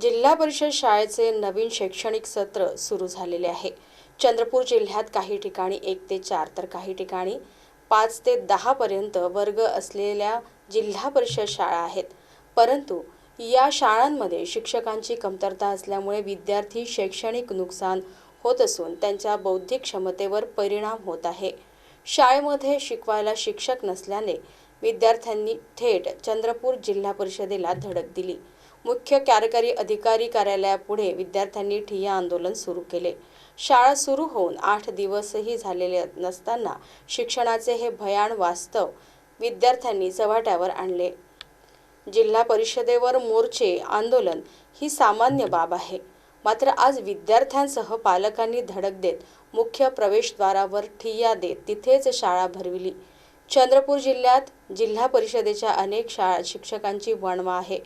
जिल्हा परिषद शाळेचे नवीन शैक्षणिक सत्र सुरू झालेले आहे. चंद्रपूर जिल्ह्यात काही ठिकाणी एक ते चार तर काही ठिकाणी पाच ते दहापर्यंत वर्ग असलेल्या जिल्हा परिषद शाळा आहेत. परंतु या शाळांमध्ये शिक्षकांची कमतरता असल्यामुळे विद्यार्थी शैक्षणिक नुकसान होत असून त्यांच्या बौद्धिक क्षमतेवर परिणाम होत आहे. शाळेमध्ये शिकवायला शिक्षक नसल्याने विद्यार्थ्यांनी थेट चंद्रपूर जिल्हा परिषदेला धडक दिली. मुख्य कार्यकारी अधिकारी कार्यालयापुढे विद्यार्थ्यांनी ठिय्या आंदोलन सुरू केले. शाळा सुरू होऊन आठ दिवसही झालेले नसताना शिक्षणाचे हे भयान वास्तव विद्यार्थ्यांनी चव्हाट्यावर आणले. जिल्हा परिषदेवर मोर्चे आंदोलन ही सामान्य बाब आहे. मात्र आज विद्यार्थ्यांसह पालकांनी धडक देत मुख्य प्रवेशद्वारावर ठिय्या देत तिथेच शाळा भरविली. चंद्रपूर जिल्ह्यात जिल्हा परिषदेच्या अनेक शाळा शिक्षकांची वणवा आहे.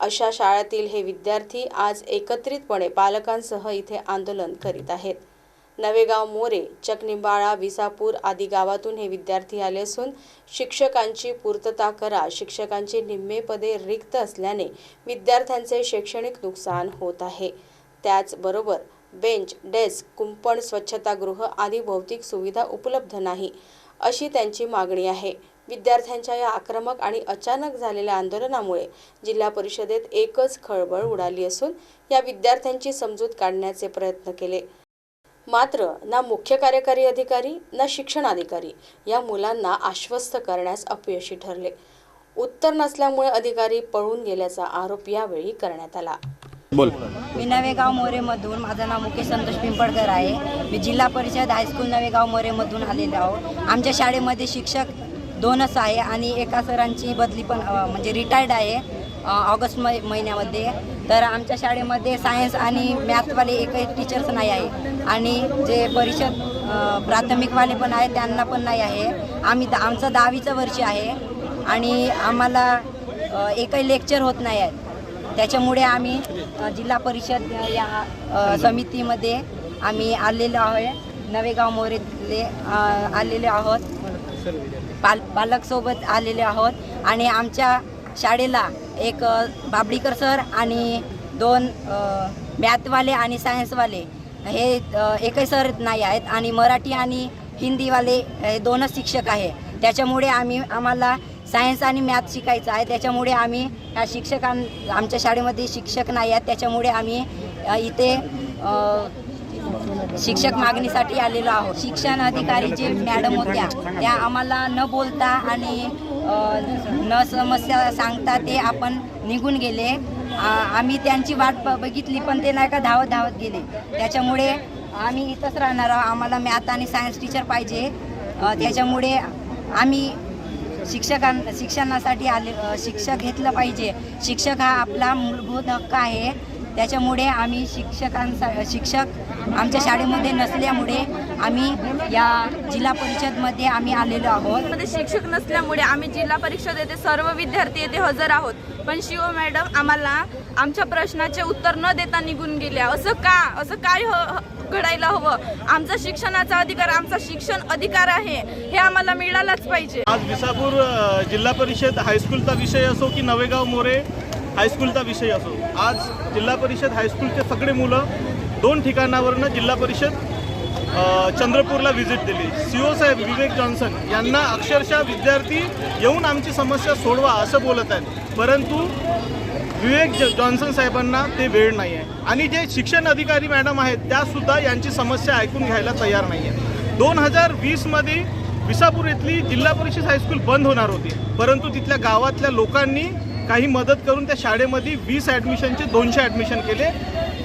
अशा शाळेतील हे विद्यार्थी आज एकत्रितपणे पालकांसह इथे आंदोलन करीत आहेत. नवेगाव मोरे चकनिंबाळा विसापूर आदी गावातून हे विद्यार्थी आले असून शिक्षकांची पूर्तता करा शिक्षकांची निम्मे पदे रिक्त असल्याने विद्यार्थ्यांचे शैक्षणिक नुकसान होत आहे. त्याचबरोबर बेंच डेस्क कुंपण स्वच्छतागृह आदी भौतिक सुविधा उपलब्ध नाही. अशी त्यांची मागणी आहे. विद्यार्थ्यांच्या या आक्रमक आणि अचानक झालेल्या आंदोलनामुळे जिल्हा परिषदेत एकच खळबळ उडाली असून या विद्यार्थ्यांची समजूत काढण्याचे प्रयत्न केले. मात्र ना मुख्य कार्यकारी अधिकारी ना शिक्षणाधिकारी या मुलांना आश्वस्त करण्यास अपयशी ठरले. उत्तर नसल्यामुळे अधिकारी पळून गेल्याचा आरोप यावेळी करण्यात आला. बोल. मी नवेगाव मोरेमधून माझं नाव मुकेश संतोष पिंपळकर आहे. मी जिल्हा परिषद हायस्कूल नवेगाव मोरेमधून आलेलो आहो. आमच्या शाळेमध्ये शिक्षक दोनच आहे आणि एका सरांची बदली पण म्हणजे रिटायर्ड आहे ऑगस्ट मै महिन्यामध्ये. तर आमच्या शाळेमध्ये सायन्स आणि मॅथवाले एकही टीचर्स नाही आहे. आणि जे परिषद प्राथमिकवाले पण आहे त्यांना पण नाही आहे. आम्ही द- आमचं दहावीचं वर्ष आहे. आणि आम्हाला एकही लेक्चर होत नाही आहे. त्याच्यामुळे आम्ही जिल्हा परिषद या समितीमध्ये आम्ही आलेलो आहे. नवेगाव मोरेले आलेले आहोत. पाल पालकसोबत आलेले आहोत. आणि आमच्या शाळेला एक बाबडीकर सर आणि दोन मॅथवाले आणि सायन्सवाले हे एकही सर नाही आहेत. आणि मराठी आणि हिंदीवाले हे दोनच शिक्षक आहे. त्याच्यामुळे आम्ही आम्हाला सायन्स आणि मॅथ शिकायचं आहे. त्याच्यामुळे आम्ही ह्या शिक्षकां आमच्या शाळेमध्ये शिक्षक नाही आहेत. त्याच्यामुळे आम्ही इथे शिक्षक मागणीसाठी आलेलो आहोत. शिक्षण अधिकारी जे मॅडम होत्या त्या आम्हाला न बोलता आणि न समस्या सांगता ते आपण निघून गेले. आम्ही त्यांची वाट बघितली पण ते नाही का धावत धावत गेले. त्याच्यामुळे आम्ही इथंच राहणार आहोत. आम्हाला मॅथ आणि सायन्स टीचर पाहिजे. त्याच्यामुळे आम्ही शिक्षकां शिक्षणासाठी आले शिक्षक घेतलं पाहिजे. शिक्षक हा आपला मूलभूत हक्क आहे. त्याच्यामुळे आम्ही शिक्षकांचा शिक्षक आमच्या शाळेमध्ये नसल्यामुळे आम्ही या जिल्हा परिषदमध्ये आम्ही आलेलो आहोत. मध्ये शिक्षक नसल्यामुळे आम्ही जिल्हा परिषद येथे सर्व विद्यार्थी येथे हजर आहोत. पण शिव मॅडम आम्हाला आमच्या प्रश्नाचे उत्तर न देता निघून गेल्या. असं का असं काय हो घडायला हवं. आमचा शिक्षणाचा अधिकार आमचा शिक्षण अधिकार आहे. हे आम्हाला मिळालाच पाहिजे. आज विसापूर जिल्हा परिषद हायस्कूलचा विषय असो की नवेगाव मोरे हायस्कूलचा विषय असो. आज जिल्हा परिषद हायस्कूलचे सगळे मुलं दोन ठिकाणावरनं जिल्हा परिषद चंद्रपूरला व्हिजिट दिली. सी ओ साहेब विवेक जॉन्सन यांना अक्षरशः विद्यार्थी येऊन आमची समस्या सोडवा असं बोलत आहेत. परंतु विवेक ज- जॉन्सन साहेबांना ते वेळ नाही आहे. आणि जे शिक्षण अधिकारी मॅडम आहेत त्यासुद्धा यांची समस्या ऐकून घ्यायला तयार नाही आहे. दोन हजार वीसमध्ये विसापूर इथली जिल्हा परिषद हायस्कूल बंद होणार होती. परंतु तिथल्या गावातल्या लोकांनी काही मदत करून त्या शाळेमध्ये वीस ॲडमिशनचे दोनशे ॲडमिशन केले.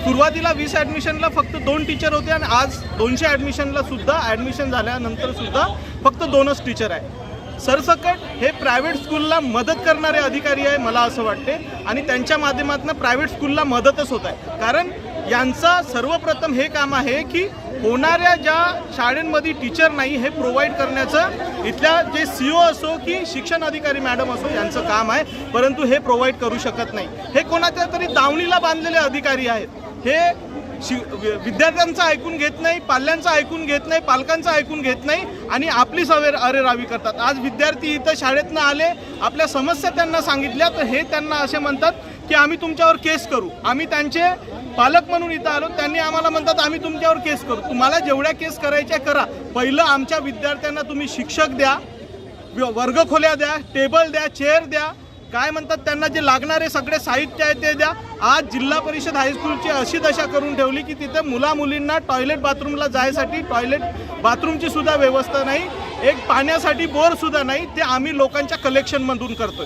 सुरुवातीला वीस ॲडमिशनला फक्त दोन टीचर होते आणि आज दोनशे ॲडमिशनला सुद्धा ॲडमिशन झाल्यानंतर सुद्धा फक्त दोनच टीचर आहे सरसकट हे प्रायव्हेट स्कूलला मदत करणारे अधिकारी आहे मला असं वाटते. आणि त्यांच्या माध्यमातून प्रायव्हेट स्कूलला मदतच होत आहे. कारण यांचा सर्वप्रथम हे काम आहे की होणाऱ्या ज्या शाळेंमध्ये टीचर नाही हे प्रोव्हाइड करण्याचं इथल्या जे सी ओ असो की शिक्षण अधिकारी मॅडम असो यांचं काम आहे. परंतु हे प्रोव्हाइड करू शकत नाही. हे कोणाच्या तरी दावणीला बांधलेले अधिकारी आहेत. हे शि विद्यार्थ्यांचं ऐकून घेत नाही पाल्यांचं ऐकून घेत नाही पालकांचं ऐकून घेत नाही आणि आपली सवे अरेरावी करतात. आज विद्यार्थी इथं शाळेतनं आले आपल्या समस्या त्यांना सांगितल्या तर हे त्यांना असे म्हणतात की आम्ही तुमच्यावर केस करू. आम्ही त्यांचे पालक म्हणून इथं आलो त्यांनी आम्हाला म्हणतात आम्ही तुमच्यावर केस करू. तुम्हाला जेवढ्या केस करायच्या करा. पहिलं आमच्या विद्यार्थ्यांना तुम्ही शिक्षक द्या वर्गखोल्या द्या टेबल द्या चेअर द्या काय म्हणतात त्यांना जे लागणारे सगळे साहित्य आहे ते द्या. आज जिल्हा परिषद हायस्कूलची अशी दशा करून ठेवली की तिथे मुला मुलींना टॉयलेट बाथरूमला जायसाठी टॉयलेट बाथरूमची सुद्धा व्यवस्था नाही. एक पाण्यासाठी बोर सुद्धा नाही. ते आम्ही लोकांच्या कलेक्शनमधून करतोय.